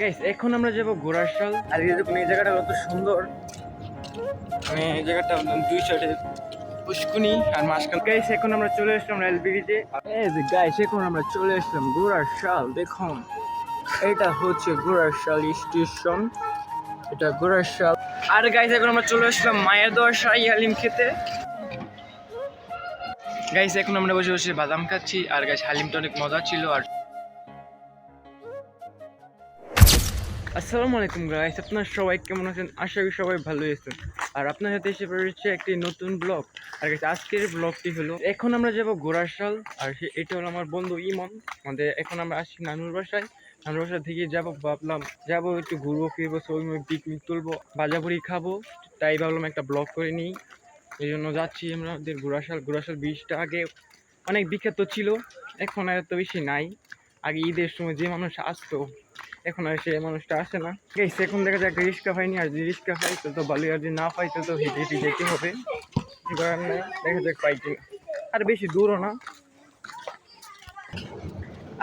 Guys এখন আমরা যাব ঘোড়াশাল আর এই দেখুন এই জায়গাটা কত সুন্দর। মানে এই জায়গাটা দুই সাইডে পুষ্কুনি আর মাঝখান গাইস এখন আমরা চলে আসলাম রেল ব্রিজে এই যে গাইস এখন আমরা চলে আসলাম ঘোড়াশাল দেখুন। এটা হচ্ছে ঘোড়াশাল স্টেশন। এটা ঘোড়াশাল আর গাইস এখন আমরা চলে আসলাম মায়ের দোয়া শাহী হালিম খেতে। গাইস এখন আমরা বসে বসে বাদাম খাচ্ছি। আর গাইস হালিমটা অনেক মজা ছিল। আর আসসালামু আলাইকুম গাইস আপনার সবাই কেমন আছেন? আশা করি সবাই ভালো আছেন। আর আপনার সাথে এসে পড়েছে একটি নতুন ব্লগ আর আজকের ব্লগটি হলো, এখন আমরা যাব গোড়াশাল আর এটা হলো আমার বন্ধু ইমন। আমাদের এখন আমরা আসছি নানুর বাসায়। নানুর বাসা থেকে যাব, ভাবলাম যাব একটু ঘুরবো, ফিরবো সবাই মিলে পিকনিক তুলবো বাজাবুড়ি খাব। তাই ভাবলাম একটা ব্লগ করে নিই। এই জন্য যাচ্ছি আমরা আমাদের ঘোড়াশাল। ঘোড়াশাল বীজটা আগে অনেক বিখ্যাত ছিল, এখন আর এত বেশি নাই। আগে ঈদের সময় যে মানুষ আসতো এখন আর সে মানুষটা আসে না। এই এখন দেখা যায় একটা রিক্সা আর যদি রিক্সা পাই তো তো ভালোই আর যদি না পাই তো তো হেঁটে হেঁটে যেতে হবে। দেখা যাক পাই আর বেশি দূরও না।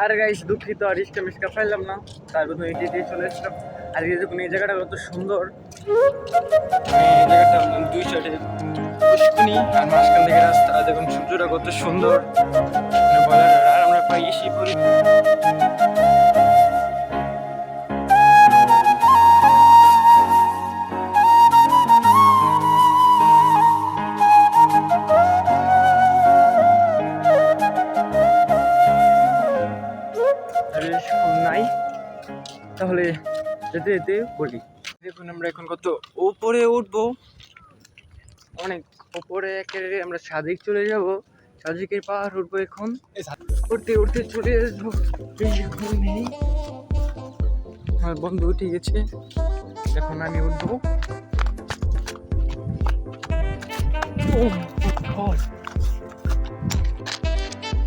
আর গাইস দুঃখিত, আর রিক্সা মিক্সা পাইলাম না। তারপর তো হেঁটে হেঁটে চলে এসলাম আর এই দেখুন, এই জায়গাটা কত সুন্দর। এই জায়গাটা দুই সাইডে পুষ্কুনি আর মাঝখান থেকে রাস্তা, দেখুন, সূর্যটা কত সুন্দর। মানে বলার আর আমরা পাই এসে তাহলে যেতে যেতে বলি। দেখুন আমরা এখন কত উপরে উঠবো। অনেক উপরে একেবারে আমরা সাদিক চলে যাব। সাদিকের পাহাড় উঠবো এখন। উঠতে উঠতে চলে আসব। নেই। আমার বন্ধু উঠে গেছে। এখন আমি উঠবো।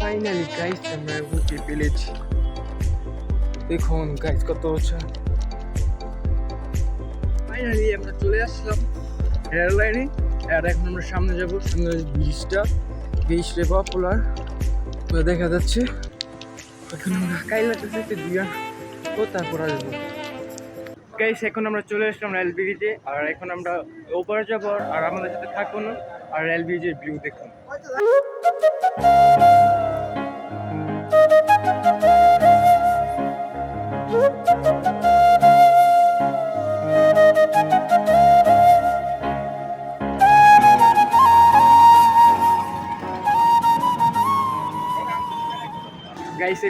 ফাইনালি গাইস আমরা উঠে পেলেছি দেখুন গাইস কত উঁচা ফাইনালি আমরা চলে আসলাম এয়ারলাইনে আর এখন আমরা সামনে যাব, সামনে ব্রিজটা ব্রিজটা পপুলার দেখা যাচ্ছে, এখন আমরা কাইলা যেতে দিয়া ও তারপর আসব গাইস এখন আমরা চলে আসলাম রেল ব্রিজে আর এখন আমরা ওপরে যাব, আর আমাদের সাথে থাকুন আর রেল ব্রিজের ভিউ দেখুন।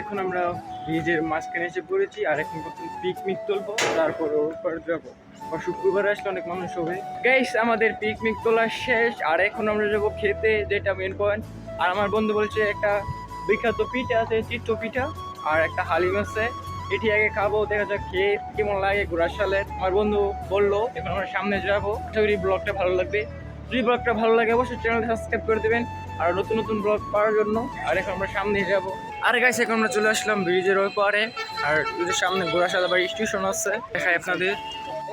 এখন আমরা ব্রিজের মাঝখানে এসে পড়েছি, আর এখন প্রথম পিকনিক তুলবো তারপর ওপর যাব। আর শুক্রবার আসলে অনেক মানুষ হবে। গাইস আমাদের পিকনিক তোলা শেষ, আর এখন আমরা যাব খেতে, যেটা মেন পয়েন্ট আর আমার বন্ধু বলছে, একটা বিখ্যাত পিঠা আছে চিত্ত পিঠা, আর একটা হালিম আছে। এটি আগে খাব, দেখা যাক খেয়ে কেমন লাগে ঘোরার সালে। আমার বন্ধু বলল, এখন আমরা সামনে যাব। আশা করি ব্লগটা ভালো লাগবে। যদি ব্লগটা ভালো লাগে, অবশ্যই চ্যানেল সাবস্ক্রাইব করে দেবেন। আর নতুন নতুন ব্লগ পাওয়ার জন্য। আর এখন আমরা সামনে যাব। আর গাইস এখন আমরা চলে আসলাম ব্রিজের ওই পারে। আর ব্রিজের সামনে গোড়াশাল আবার স্টেশন আছে। দেখাই আপনাদের।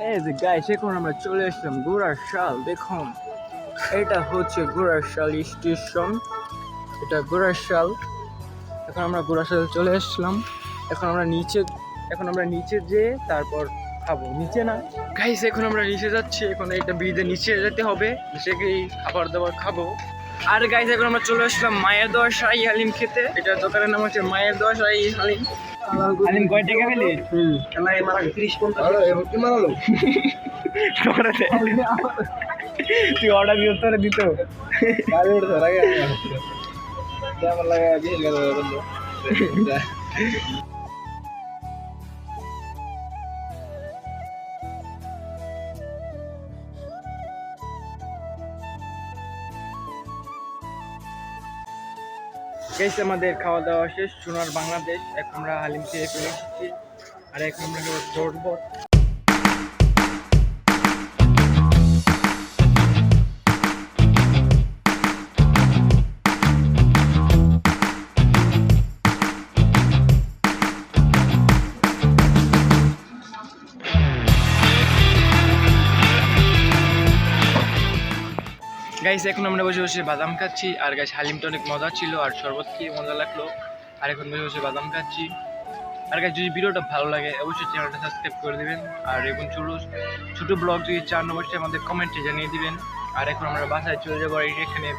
এই যে গাইস এখন আমরা চলে আসলাম গোড়াশাল দেখুন। এটা হচ্ছে গোড়াশাল স্টেশন এটা গোড়াশাল এখন আমরা গোড়াশাল চলে আসলাম। এখন আমরা নিচে এখন আমরা নিচে যেয়ে তারপর খাব। নিচে না? গাইস এখন আমরা নিচে যাচ্ছি। এখন এটা ব্রিজের নিচে যেতে হবে। সেখানেই খাবার দাবার খাব। আর গাইস এখন আমরা চলে আসলাম মায়ের দোয়া শাহী হালিম খেতে। এটা দোকানের নাম হচ্ছে মায়ের দোয়া শাহী হালিম। হালিম কয় টাকা পেলে হুম তুই অর্ডার দিতে তোরা দিত। গাইস আমাদের খাওয়া দাওয়া শেষ, সোনার বাংলাদেশ। এখন আমরা হালিম খেয়ে ফেলে এসেছি আর এখন আমরা দৌড়বো। গাইস এখন আমরা বসে বসে বাদাম খাচ্ছি। আর গাইস হালিমটা অনেক মজা ছিল আর শরবত খেয়ে মজা লাগল। আর এখন বসে বসে বাদাম খাচ্ছি। আর guys, যদি ভিডিওটা ভালো লাগে অবশ্যই চ্যানেলটা সাবস্ক্রাইব করে দিবেন। আর এখন ছোটো ছোটো ব্লগ যদি চান অবশ্যই আমাদের কমেন্টে জানিয়ে দিবেন। আর এখন আমরা বাসায় চলে যাব আর এখানে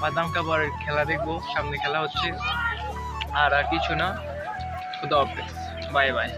বাদাম কাবার খেলা দেখব। সামনে খেলা হচ্ছে। আর আর কিছু না। খুদা হাফেজ। Bye bye